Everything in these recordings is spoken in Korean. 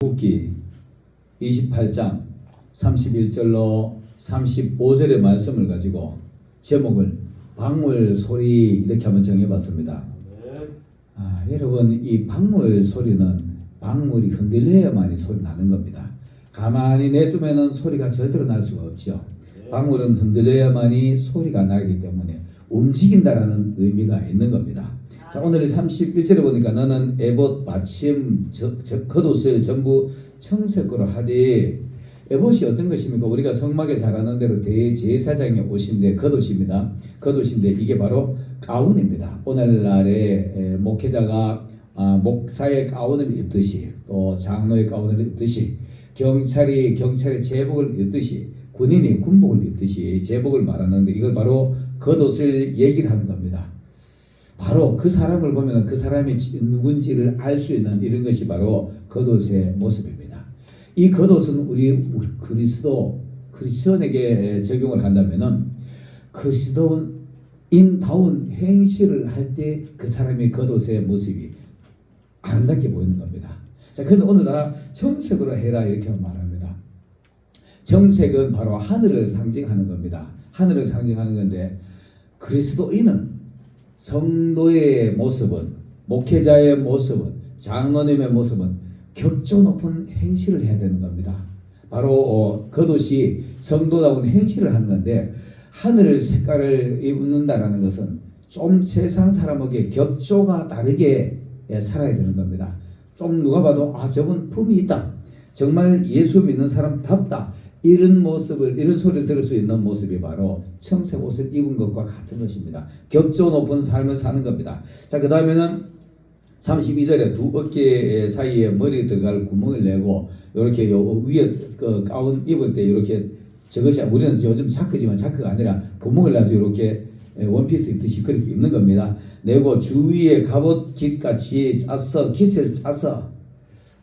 국기 28장 31절로 35절의 말씀을 가지고 제목을 방울 소리 이렇게 한번 정해봤습니다. 아, 여러분 이 방울 소리는 방울이 흔들려야만이 소리 나는 겁니다. 가만히 내두면은 소리가 절대로 날 수가 없죠. 방울은 흔들려야만이 소리가 나기 때문에 움직인다라는 의미가 있는 겁니다. 자 오늘 31절에 보니까 너는 에봇 받침 겉옷을 전부 청색으로 하되 에봇이 어떤 것입니까? 우리가 성막에 잘 아는 대로 대제사장의 옷인데 겉옷입니다. 겉옷인데 이게 바로 가운입니다. 오늘날의 에, 목회자가 아, 목사의 가운을 입듯이 또 장로의 가운을 입듯이 경찰이 경찰의 제복을 입듯이 군인이 군복을 입듯이 제복을 말하는데 이걸 바로 겉옷을 얘기를 하는 겁니다. 바로 그 사람을 보면 그 사람이 누군지를 알 수 있는 이런 것이 바로 겉옷의 모습입니다. 이 겉옷은 우리 그리스도 그리스도인에게 적용을 한다면은 그리스도인다운 행실을 할 때 그 사람의 겉옷의 모습이 아름답게 보이는 겁니다. 자, 근데 오늘 나 정색으로 해라 이렇게 말합니다. 정색은 바로 하늘을 상징하는 겁니다. 하늘을 상징하는 건데 그리스도인은 성도의 모습은 목회자의 모습은 장로님의 모습은 격조 높은 행실을 해야 되는 겁니다. 바로 어, 겉옷이 성도다운 행실을 하는 건데 하늘 색깔을 입는다라는 것은 좀 세상 사람에게 격조가 다르게 예, 살아야 되는 겁니다. 좀 누가 봐도 아 저건 품이 있다. 정말 예수 믿는 사람답다. 이런 모습을 이런 소리를 들을 수 있는 모습이 바로 청색 옷을 입은 것과 같은 것입니다. 격조 높은 삶을 사는 겁니다. 자, 그다음에는 32절에 두 어깨 사이에 머리 들어갈 구멍을 내고 이렇게 요 위에 그 가운 입을 때 이렇게 저것이 우리는 요즘 자크지만 자크가 아니라 구멍을 내서 이렇게 원피스 입듯이 그렇게 입는 겁니다. 내고 주위에 갑옷 깃같이 짜서 깃을 짜서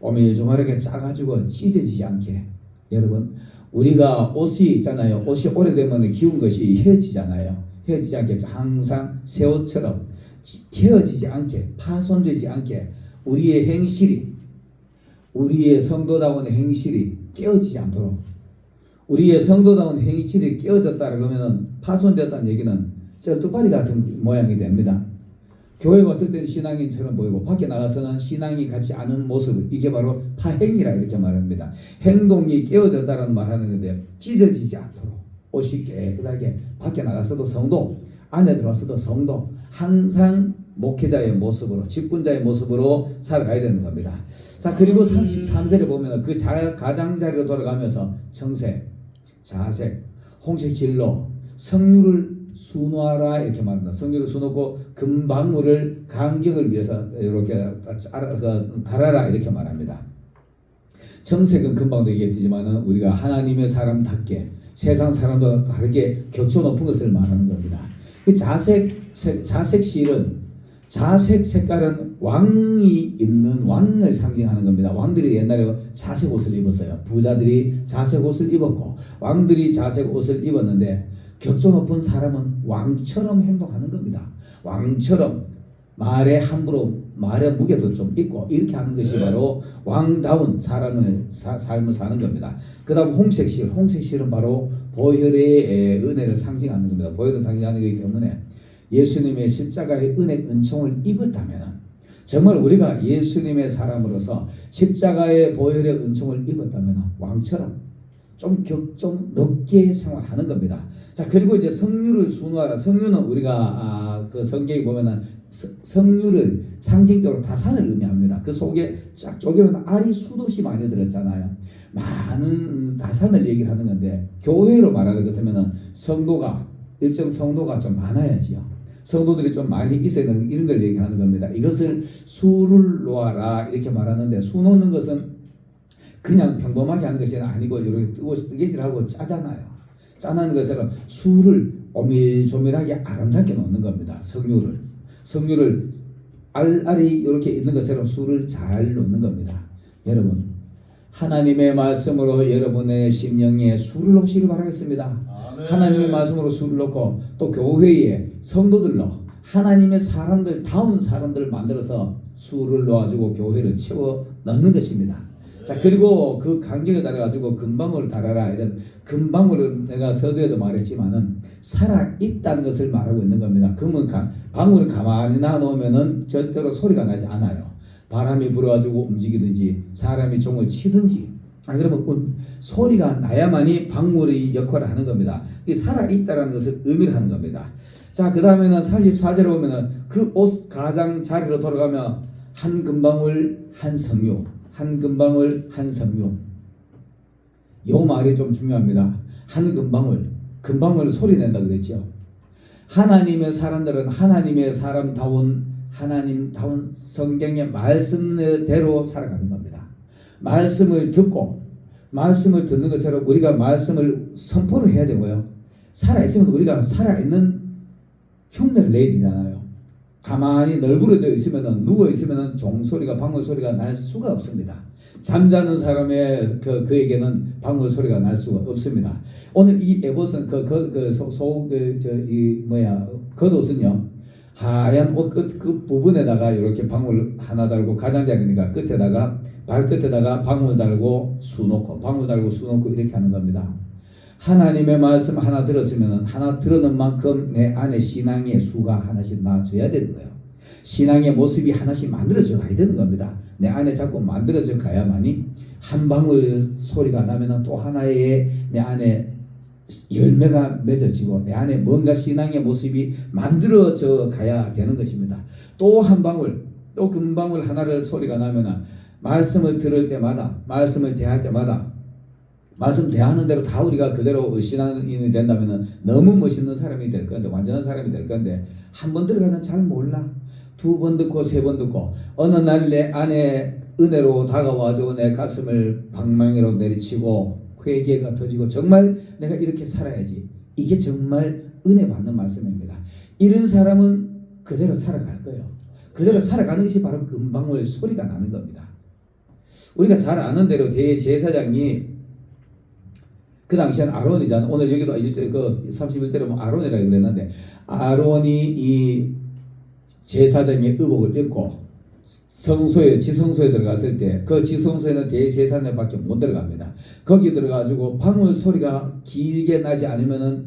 오밀조밀하게 짜가지고 찢어지지 않게 여러분 우리가 옷이 있잖아요. 옷이 오래되면 기운 것이 헤어지잖아요. 헤어지지 않게 항상 새 옷처럼 헤어지지 않게 파손되지 않게 우리의 행실이 우리의 성도다운 행실이 깨어지지 않도록 우리의 성도다운 행실이 깨어졌다 그러면은 파손되었다는 얘기는 쩔뚝발이 같은 모양이 됩니다. 교회 왔을 때는 신앙인처럼 보이고 밖에 나가서는 신앙이 같지 않은 모습 이게 바로 파행이라 이렇게 말합니다. 행동이 깨어졌다는 말하는 건데 찢어지지 않도록 옷이 깨끗하게 밖에 나가서도 성도 안에 들어와서도 성도 항상 목회자의 모습으로 직분자의 모습으로 살아가야 되는 겁니다. 자 그리고 33절에 보면 그 자, 가장자리로 돌아가면서 청색, 자색, 홍색 진로, 성류를 수놓아라 이렇게 말합니다. 성류를 수놓고 금방울을 간격을 위해서 이렇게 달아라 이렇게 말합니다. 청색은 금방도 얘기했지만은 우리가 하나님의 사람답게 세상 사람과 다르게 격조 높은 것을 말하는 겁니다. 그 자색 자색 실은 자색 색깔은 왕이 입는 왕을 상징하는 겁니다. 왕들이 옛날에 자색 옷을 입었어요. 부자들이 자색 옷을 입었고 왕들이 자색 옷을 입었는데 격조 높은 사람은 왕처럼 행동하는 겁니다. 왕처럼 말에 함부로 말의 무게도 좀 있고 이렇게 하는 것이 바로 왕다운 사람의 사, 삶을 사는 겁니다. 그다음 홍색실, 홍색실은 바로 보혈의 은혜를 상징하는 겁니다. 보혈을 상징하는 것이기 때문에 예수님의 십자가의 은혜 은총을 입었다면 정말 우리가 예수님의 사람으로서 십자가의 보혈의 은총을 입었다면 왕처럼 좀, 격, 좀 높게 생활하는 겁니다. 자, 그리고 이제 성류를 순화하라. 성류는 우리가, 아, 그 성경에 보면은 성류를 상징적으로 다산을 의미합니다. 그 속에 쫙 쪼개면 알이 수도 없이 많이 들었잖아요. 많은 다산을 얘기를 하는 건데, 교회로 말하는 것 같으면은 성도가, 일정 성도가 좀 많아야지요. 성도들이 좀 많이 있어야 되는 이런 걸 얘기하는 겁니다. 이것을 수를 놓아라. 이렇게 말하는데, 수 놓는 것은 그냥 평범하게 하는 것이 아니고 이렇게 뜨고 뜨개질하고 짜잖아요. 짜는 것처럼 술을 오밀조밀하게 아름답게 놓는 겁니다. 석류를 석류를 알알이 이렇게 있는 것처럼 술을 잘 놓는 겁니다. 여러분 하나님의 말씀으로 여러분의 심령에 술을 놓시길 바라겠습니다. 아멘. 하나님의 말씀으로 술을 놓고 또 교회에 성도들로 하나님의 사람들 다운 사람들을 만들어서 술을 놓아주고 교회를 채워 넣는 것입니다. 자 그리고 그 간격을 달아가지고 금방울을 달아라 이런 금방울은 내가 서두에도 말했지만은 살아 있다는 것을 말하고 있는 겁니다. 금은 가, 방울을 가만히 놔놓으면은 절대로 소리가 나지 않아요. 바람이 불어가지고 움직이든지 사람이 종을 치든지 아 그러면 음, 소리가 나야만이 방울의 역할을 하는 겁니다. 이게 살아 있다라는 것을 의미를 하는 겁니다. 자 그 다음에는 34절에 보면은 그 옷 가장 자리로 돌아가며 한 금방울 한 성류 한 금방울 한 성류 요 말이 좀 중요합니다. 한 금방울 금방울 소리 낸다 그랬죠. 하나님의 사람들은 하나님의 사람다운 하나님다운 성경의 말씀대로 살아가는 겁니다. 말씀을 듣고 말씀을 듣는 것처럼 우리가 말씀을 선포를 해야 되고요. 살아 있으면 우리가 살아 있는 흉내를 내야 되잖아요. 가만히 널브러져 있으면은 누워 있으면은 종소리가 방울 소리가 날 수가 없습니다. 잠자는 사람의 그 그에게는 방울 소리가 날 수가 없습니다. 오늘 이 에봇은 그그소그저이 뭐야 겉옷은요 하얀 옷끝 끝 부분에다가 이렇게 방울 하나 달고 가장자리니까 끝에다가 발 끝에다가 방울 달고 수 놓고 방울 달고 수 놓고 이렇게 하는 겁니다. 하나님의 말씀 하나 들었으면 하나 들었는 만큼 내 안에 신앙의 수가 하나씩 나와줘야 되는 거예요. 신앙의 모습이 하나씩 만들어져 가야 되는 겁니다. 내 안에 자꾸 만들어져 가야만이 한 방울 소리가 나면은 또 하나의 내 안에 열매가 맺어지고 내 안에 뭔가 신앙의 모습이 만들어져 가야 되는 것입니다. 또 한 방울, 또 금방울 하나를 소리가 나면은 말씀을 들을 때마다, 말씀을 대할 때마다 말씀 대하는 대로 다 우리가 그대로 신앙인이 된다면 너무 멋있는 사람이 될 건데 완전한 사람이 될 건데 한 번 들어가면 잘 몰라. 두 번 듣고 세 번 듣고 어느 날 내 안에 은혜로 다가와줘. 내 가슴을 방망이로 내리치고 회개가 터지고 정말 내가 이렇게 살아야지. 이게 정말 은혜 받는 말씀입니다. 이런 사람은 그대로 살아갈 거예요. 그대로 살아가는 것이 바로 금방울 소리가 나는 겁니다. 우리가 잘 아는 대로 대제사장이 그 당시엔 아론이잖아. 오늘 여기도 1절 그 31절에 보면 아론이라고 그랬는데 아론이 이 제사장의 의복을 입고 성소에 지성소에 들어갔을 때 그 지성소에는 대제사장 밖에 못 들어갑니다. 거기 들어가지고 방울 소리가 길게 나지 않으면은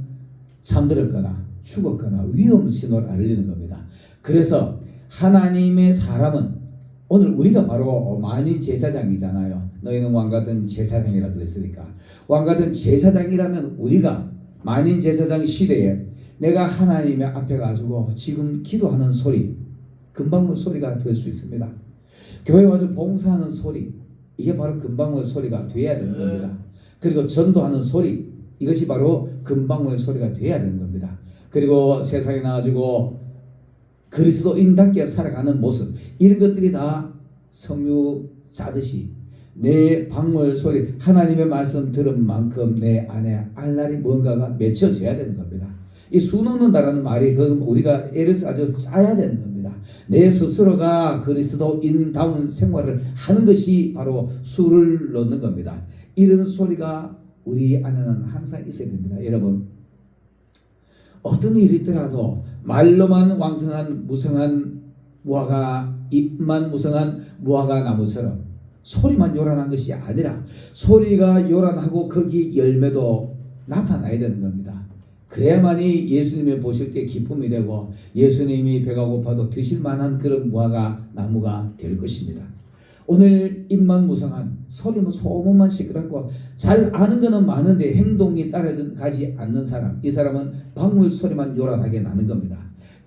잠들었거나 죽었거나 위험 신호를 알리는 겁니다. 그래서 하나님의 사람은 오늘 우리가 바로 만인 제사장이잖아요. 너희는 왕 같은 제사장이라 그랬으니까 왕 같은 제사장이라면 우리가 만인 제사장 시대에 내가 하나님의 앞에 가지고 지금 기도하는 소리 금방울 소리가 될 수 있습니다. 교회 와서 봉사하는 소리 이게 바로 금방울 소리가 돼야 되는 겁니다. 그리고 전도하는 소리 이것이 바로 금방울 소리가 돼야 되는 겁니다. 그리고 세상에 나가지고 그리스도인답게 살아가는 모습 이런 것들이 다 성유 자듯이 내 방울 소리 하나님의 말씀 들은 만큼 내 안에 알날이 뭔가가 맺혀져야 되는 겁니다. 이 수 놓는다라는 말이 그 우리가 애를 아주 짜야 되는 겁니다. 내 스스로가 그리스도인다운 생활을 하는 것이 바로 수를 놓는 겁니다. 이런 소리가 우리 안에는 항상 있어야 됩니다. 여러분 어떤 일이 있더라도 말로만 왕성한 무성한 무화과 잎만 무성한 무화과 나무처럼 소리만 요란한 것이 아니라 소리가 요란하고 거기 열매도 나타나야 되는 겁니다. 그래야만이 예수님이 보실 때 기쁨이 되고 예수님이 배가 고파도 드실 만한 그런 무화과 나무가 될 것입니다. 오늘 입만 무성한 소리만 소문만 시끄럽고 잘 아는 거는 많은데 행동이 따라가지 않는 사람 이 사람은 방울 소리만 요란하게 나는 겁니다.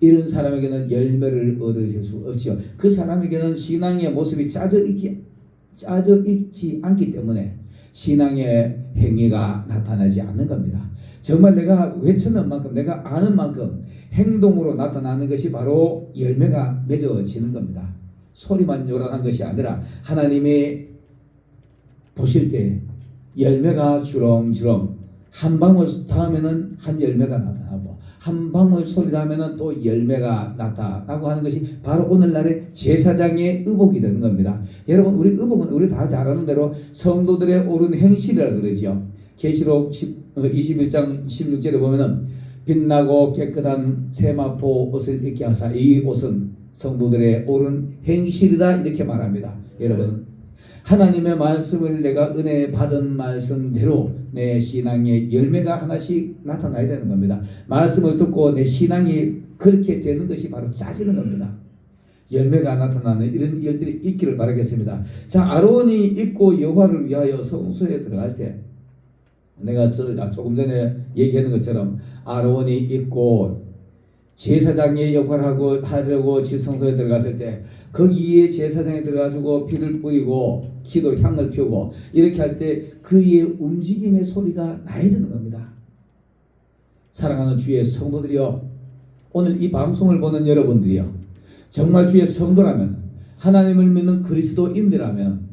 이런 사람에게는 열매를 얻으실 수 없지요. 그 사람에게는 신앙의 모습이 짜져 있기 짜져 있지 않기 때문에 신앙의 행위가 나타나지 않는 겁니다. 정말 내가 외치는 만큼 내가 아는 만큼 행동으로 나타나는 것이 바로 열매가 맺어지는 겁니다. 소리만 요란한 것이 아니라 하나님이 보실 때 열매가 주렁주렁 한 방울 다음에는 한 열매가 나타나고 한 방울 소리 나면은 또 열매가 나타나고 하는 것이 바로 오늘날의 제사장의 의복이 되는 겁니다. 여러분 우리 의복은 우리 다 잘 아는 대로 성도들의 옳은 행실이라 그러지요. 계시록 21장 16절에 보면은 빛나고 깨끗한 세마포 옷을 입게 하사 이 옷은 성도들의 옳은 행실이다 이렇게 말합니다. 여러분 하나님의 말씀을 내가 은혜 받은 말씀대로 내 신앙의 열매가 하나씩 나타나야 되는 겁니다. 말씀을 듣고 내 신앙이 그렇게 되는 것이 바로 짜지는 겁니다. 열매가 나타나는 이런 일들이 있기를 바라겠습니다. 자, 아론이 입고 여호와를 위하여 성소에 들어갈 때 내가 저 아, 조금 전에 얘기하는 것처럼 아론이 입고 제사장의 역할을 하고 하려고 지성소에 들어갔을 때 거기에 제사장이 들어가지고 피를 뿌리고 기도 향을 피우고 이렇게 할 때 그의 움직임의 소리가 나야 되는 겁니다. 사랑하는 주의 성도들이여 오늘 이 방송을 보는 여러분들이여 정말 주의 성도라면 하나님을 믿는 그리스도인이라면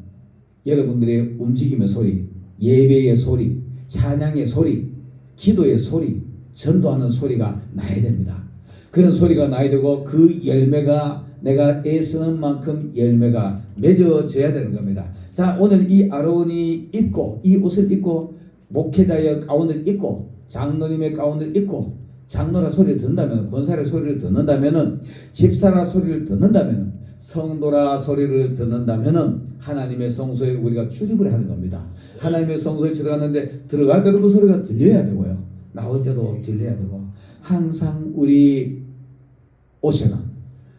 여러분들의 움직임의 소리, 예배의 소리, 찬양의 소리, 기도의 소리, 전도하는 소리가 나야 됩니다. 그런 소리가 나야 되고 그 열매가 내가 애쓰는 만큼 열매가 맺어져야 되는 겁니다. 자, 오늘 이 아론이 입고 이 옷을 입고 목회자의 가운을 입고 장로님의 가운을 입고 장로라 소리를 듣는다면 권사의 소리를 듣는다면은 집사라 소리를 듣는다면 성도라 소리를 듣는다면은 하나님의 성소에 우리가 출입을 하는 겁니다. 하나님의 성소에 들어갔는데 들어갈 때도 그 소리가 들려야 되고요. 나올 때도 들려야 되고 항상 우리 옷에는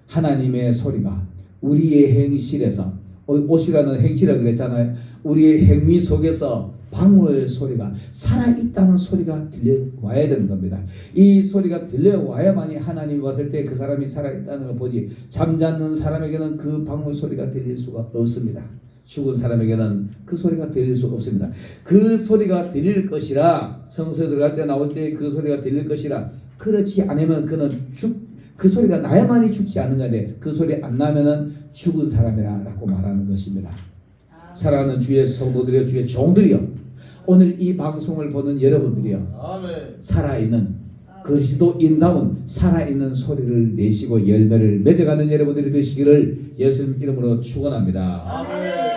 하나님의 소리가 우리의 행실에서 어, 옷이라는 행실이라 그랬잖아요. 우리의 행위 속에서 방울 소리가 살아있다는 소리가 들려와야 되는 겁니다. 이 소리가 들려와야만이 하나님이 왔을 때 그 사람이 살아있다는 걸 보지 잠자는 사람에게는 그 방울 소리가 들릴 수가 없습니다. 죽은 사람에게는 그 소리가 들릴 수 없습니다. 그 소리가 들릴 것이라 성소에 들어갈 때 나올 때 그 소리가 들릴 것이라 그렇지 않으면 그는 죽 그 소리가 나야만이 죽지 않는 건데 그 소리 안 나면은 죽은 사람이라라고 말하는 것입니다. 사랑하는 주의 성도들이여 주의 종들이여 오늘 이 방송을 보는 여러분들이여. 살아있는 그리스도인다운 살아있는 소리를 내시고 열매를 맺어가는 여러분들이 되시기를 예수님 이름으로 축원합니다. 아멘.